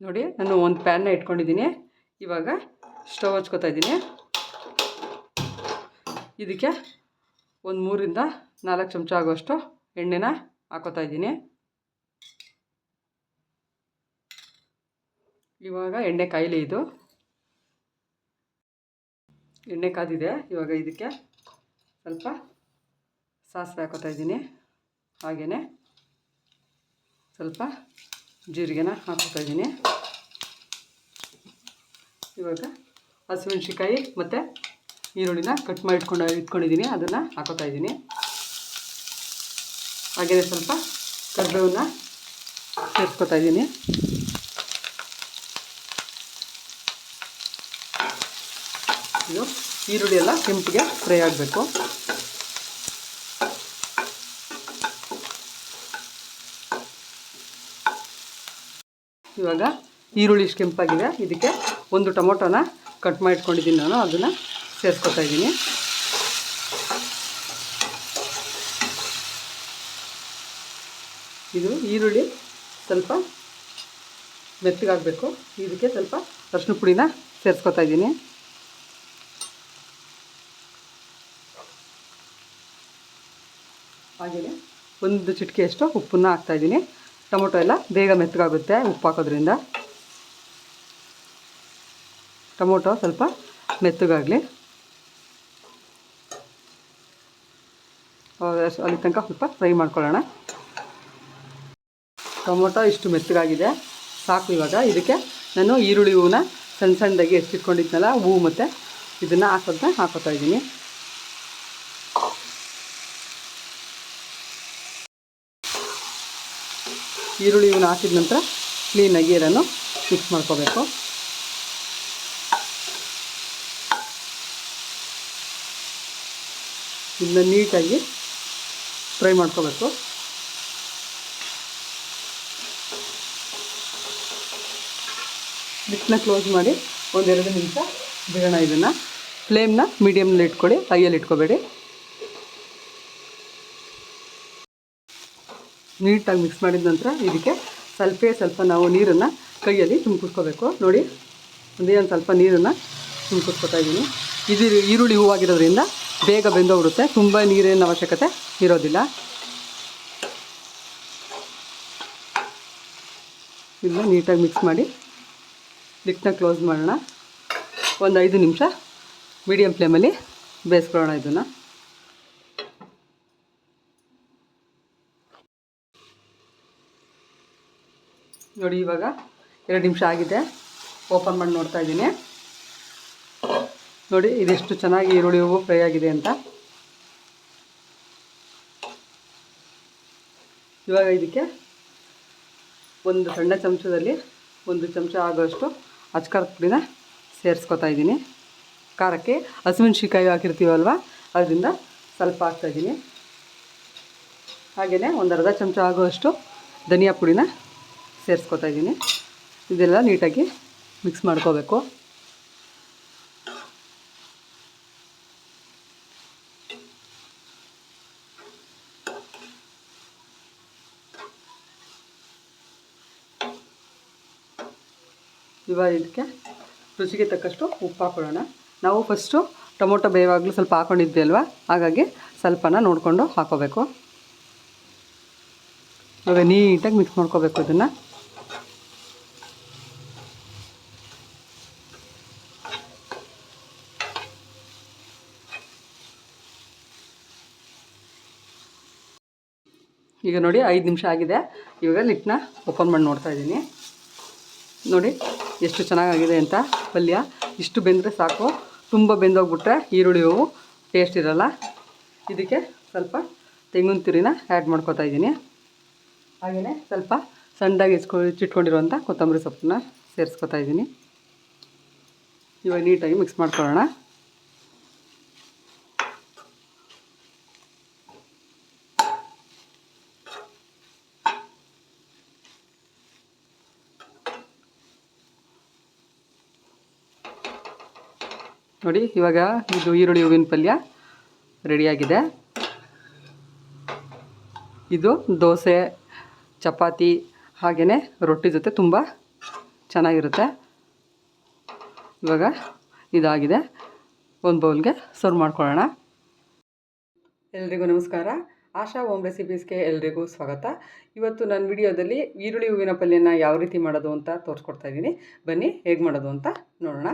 ನೋಡಿ, ನಾನು ಒಂದು ಪ್ಯಾನ್ನ ಇಟ್ಕೊಂಡಿದ್ದೀನಿ. ಇವಾಗ ಸ್ಟವ್ ಹಚ್ಕೋತಾ ಇದ್ದೀನಿ. ಇದಕ್ಕೆ ಒಂದು ಮೂರಿಂದ ನಾಲ್ಕು ಚಮಚ ಆಗುವಷ್ಟು ಎಣ್ಣೆನ ಹಾಕೋತಾ ಇದ್ದೀನಿ. ಇವಾಗ ಎಣ್ಣೆ ಕಾಯಿಲೆ ಇದು. ಎಣ್ಣೆ ಕಾದಿದೆ. ಇವಾಗ ಇದಕ್ಕೆ ಸ್ವಲ್ಪ ಸಾಸಿವೆ ಹಾಕೋತಾ ಇದ್ದೀನಿ. ಹಾಗೆಯೇ ಸ್ವಲ್ಪ ಜೀರಿಗೆನ ಹಾಕೋತಾ ಇದ್ದೀನಿ. ಇವಾಗ ಹಸಿಮೆಣ್ಸಿಕಾಯಿ ಮತ್ತು ಈರುಳ್ಳಿನ ಕಟ್ ಮಾಡಿ ಇಟ್ಕೊಂಡು ಇಟ್ಕೊಂಡಿದ್ದೀನಿ. ಅದನ್ನು ಹಾಕೋತಾ ಇದ್ದೀನಿ. ಹಾಗೆಯೇ ಸ್ವಲ್ಪ ಕರ್ಬೇವನ್ನ ಸೇರಿಸ್ಕೊತಾ ಇದ್ದೀನಿ. ಇದು ಈರುಳ್ಳಿ ಎಲ್ಲ ಕೆಂಪಿಗೆ ಫ್ರೈ ಆಗಬೇಕು. ಇವಾಗ ಈರುಳ್ಳಿ ಇಷ್ಟು ಕೆಂಪಾಗಿದೆ. ಇದಕ್ಕೆ ಒಂದು ಟೊಮೊಟೊನ ಕಟ್ ಮಾಡಿ ಇಟ್ಕೊಂಡಿದ್ದೀನಿ ನಾನು. ಅದನ್ನು ಸೇರಿಸ್ಕೊತಾ ಇದ್ದೀನಿ. ಇದು ಈರುಳ್ಳಿ ಸ್ವಲ್ಪ ಮೆತ್ತಗಾಗಬೇಕು. ಇದಕ್ಕೆ ಸ್ವಲ್ಪ ಅರಿಶಿನ ಪುಡಿನ ಸೇರಿಸ್ಕೊತಾ ಇದ್ದೀನಿ. ಹಾಗೆಯೇ ಒಂದು ಚಿಟಿಕೆಯಷ್ಟು ಉಪ್ಪನ್ನ ಹಾಕ್ತಾಯಿದ್ದೀನಿ ಟೊಮೊಟೊ ಎಲ್ಲ ಬೇಗ ಮೆತ್ತಗಾಗುತ್ತೆ, ಉಪ್ಪು ಹಾಕೋದ್ರಿಂದ. ಟೊಮೊಟೊ ಸ್ವಲ್ಪ ಮೆತ್ತಗಾಗಲಿ. ಅಲ್ಲಿ ತನಕ ಸ್ವಲ್ಪ ಫ್ರೈ ಮಾಡ್ಕೊಳ್ಳೋಣ. ಟೊಮೊಟೊ ಇಷ್ಟು ಮೆತ್ತಗಾಗಿದೆ, ಸಾಕು ಇವಾಗ. ಇದಕ್ಕೆ ನಾನು ಈರುಳ್ಳಿ ಹೂವನ್ನ ಸಣ್ಣ ಸಣ್ಣದಾಗಿ ಹೆಚ್ಚಿಟ್ಕೊಂಡಿದ್ನಲ್ಲ, ಹೂವು ಮತ್ತು ಇದನ್ನು ಹಾಕೋದನ್ನ ಹಾಕೋತಾ ಇದ್ದೀನಿ. ಈರುಳ್ಳಿ ಇವನ್ನ ಹಾಕಿದ ನಂತರ ಕ್ಲೀನಾಗಿ ಇದನ್ನು ಮಿಕ್ಸ್ ಮಾಡ್ಕೋಬೇಕು. ಇದನ್ನ ನೀಟಾಗಿ ಫ್ರೈ ಮಾಡ್ಕೋಬೇಕು. ಬಿಟ್ಟನ್ನ ಕ್ಲೋಸ್ ಮಾಡಿ ಒಂದೆರಡು ನಿಮಿಷ ಬಿಡೋಣ ಇದನ್ನು. ಫ್ಲೇಮ್ನ ಮೀಡಿಯಮ್ನಲ್ಲಿ ಇಟ್ಕೊಳ್ಳಿ ಹೈಯಲ್ಲಿ ಇಟ್ಕೋಬೇಡಿ. ನೀಟಾಗಿ ಮಿಕ್ಸ್ ಮಾಡಿದ ನಂತರ ಇದಕ್ಕೆ ಸ್ವಲ್ಪೇ ಸ್ವಲ್ಪ ನಾವು ನೀರನ್ನು ಕೈಯಲ್ಲಿ ತುಂಬಿಸ್ಕೋಬೇಕು. ನೋಡಿ, ಒಂದೇ ಒಂದು ಸ್ವಲ್ಪ ನೀರನ್ನು ತುಂಬಿಸ್ಕೊತಾ ಇದ್ದೀನಿ. ಇದು ಈರುಳ್ಳಿ ಹೂವಾಗಿರೋದ್ರಿಂದ ಬೇಗ ಬೆಂದೋಗ್ಬಿಡುತ್ತೆ. ತುಂಬ ನೀರಿನ ಅವಶ್ಯಕತೆ ಇರೋದಿಲ್ಲ. ಇದನ್ನ ನೀಟಾಗಿ ಮಿಕ್ಸ್ ಮಾಡಿ ಲಿಕ್ನ ಕ್ಲೋಸ್ ಮಾಡೋಣ. ಒಂದು ಐದು ನಿಮಿಷ ಮೀಡಿಯಮ್ ಫ್ಲೇಮಲ್ಲಿ ಬೇಯಿಸ್ಕೊಳ್ಳೋಣ ಇದನ್ನು. ನೋಡಿ, ಇವಾಗ ಎರಡು ನಿಮಿಷ ಆಗಿದೆ. ಓಪನ್ ಮಾಡಿ ನೋಡ್ತಾ ಇದ್ದೀನಿ. ನೋಡಿ, ಇದೆಷ್ಟು ಚೆನ್ನಾಗಿ ಈರುಳ್ಳಿ ಹೂವು ಫ್ರೈ ಆಗಿದೆ ಅಂತ. ಇವಾಗ ಇದಕ್ಕೆ ಒಂದು ಸಣ್ಣ ಚಮಚದಲ್ಲಿ ಒಂದು ಚಮಚ ಆಗೋಷ್ಟು ಅಚ್ಕಾರದ ಪುಡಿನ ಸೇರಿಸ್ಕೊತಾ ಇದ್ದೀನಿ. ಖಾರಕ್ಕೆ ಹಸಿಮೆಣ್ಸಿಕಾಯಿ ಹಾಕಿರ್ತೀವಲ್ವ, ಅದರಿಂದ ಸ್ವಲ್ಪ ಹಾಕ್ತಾಯಿದ್ದೀನಿ ಹಾಗೆಯೇ ಒಂದು ಅರ್ಧ ಚಮಚ ಆಗುವಷ್ಟು ಧನಿಯಾ ಪುಡಿನ ಸೇರಿಸ್ಕೊತಾ ಇದ್ದೀನಿ. ಇದೆಲ್ಲ ನೀಟಾಗಿ ಮಿಕ್ಸ್ ಮಾಡ್ಕೋಬೇಕು. ಇವಾಗ ಇದಕ್ಕೆ ರುಚಿಗೆ ತಕ್ಕಷ್ಟು ಉಪ್ಪು ಹಾಕೊಳ್ಳೋಣ. ನಾವು ಫಸ್ಟು ಟೊಮೊಟೊ ಬೇವಾಗಲೂ ಸ್ವಲ್ಪ ಹಾಕೊಂಡಿದ್ವಿ ಅಲ್ವಾ? ಹಾಗಾಗಿ ಸ್ವಲ್ಪನ ನೋಡಿಕೊಂಡು ಹಾಕೋಬೇಕು. ಇವಾಗ ನೀಟಾಗಿ ಮಿಕ್ಸ್ ಮಾಡ್ಕೋಬೇಕು ಇದನ್ನು. ಈಗ ನೋಡಿ ಐದು ನಿಮಿಷ ಆಗಿದೆ. ಇವಾಗ ಲಿಟ್ನ ಓಪನ್ ಮಾಡಿ ನೋಡ್ತಾ ಇದ್ದೀನಿ. ನೋಡಿ ಎಷ್ಟು ಚೆನ್ನಾಗಾಗಿದೆ ಅಂತ ಪಲ್ಯ. ಇಷ್ಟು ಬೆಂದರೆ ಸಾಕು. ತುಂಬ ಬೆಂದೋಗ್ಬಿಟ್ರೆ ಈರುಳ್ಳಿ ಹೂವು ಟೇಸ್ಟ್ ಇರೋಲ್ಲ. ಇದಕ್ಕೆ ಸ್ವಲ್ಪ ತೆಂಗಿನ ತುರಿನ ಆ್ಯಡ್ ಮಾಡ್ಕೋತಾ ಇದ್ದೀನಿ. ಹಾಗೆಯೇ ಸ್ವಲ್ಪ ಸಣ್ಣದಾಗಿ ಹೆಚ್ಕೊ ಇಚ್ಚಿಟ್ಕೊಂಡಿರುವಂಥ ಕೊತ್ತಂಬರಿ ಸೊಪ್ಪನ್ನ ಸೇರಿಸ್ಕೊತಾ ಇದ್ದೀನಿ. ಇವಾಗ ನೀಟಾಗಿ ಮಿಕ್ಸ್ ಮಾಡ್ಕೊಳ್ಳೋಣ. ನೋಡಿ, ಇವಾಗ ಇದು ಈರುಳ್ಳಿ ಹೂವಿನ ಪಲ್ಯ ರೆಡಿಯಾಗಿದೆ. ಇದು ದೋಸೆ, ಚಪಾತಿ ಹಾಗೆಯೇ ರೊಟ್ಟಿ ಜೊತೆ ತುಂಬ ಚೆನ್ನಾಗಿರುತ್ತೆ. ಇವಾಗ ಇದಾಗಿದೆ. ಒಂದು ಬೌಲ್ಗೆ ಸರ್ವ್ ಮಾಡ್ಕೊಳ್ಳೋಣ. ಎಲ್ರಿಗೂ ನಮಸ್ಕಾರ. ಆಶಾ ಓಮ್ ರೆಸಿಪೀಸ್ಗೆ ಎಲ್ರಿಗೂ ಸ್ವಾಗತ. ಇವತ್ತು ನನ್ನ ವಿಡಿಯೋದಲ್ಲಿ ಈರುಳ್ಳಿ ಹೂವಿನ ಪಲ್ಯನ ಯಾವ ರೀತಿ ಮಾಡೋದು ಅಂತ ತೋರಿಸ್ಕೊಡ್ತಾ ಇದ್ದೀನಿ. ಬನ್ನಿ, ಹೇಗೆ ಮಾಡೋದು ಅಂತ ನೋಡೋಣ.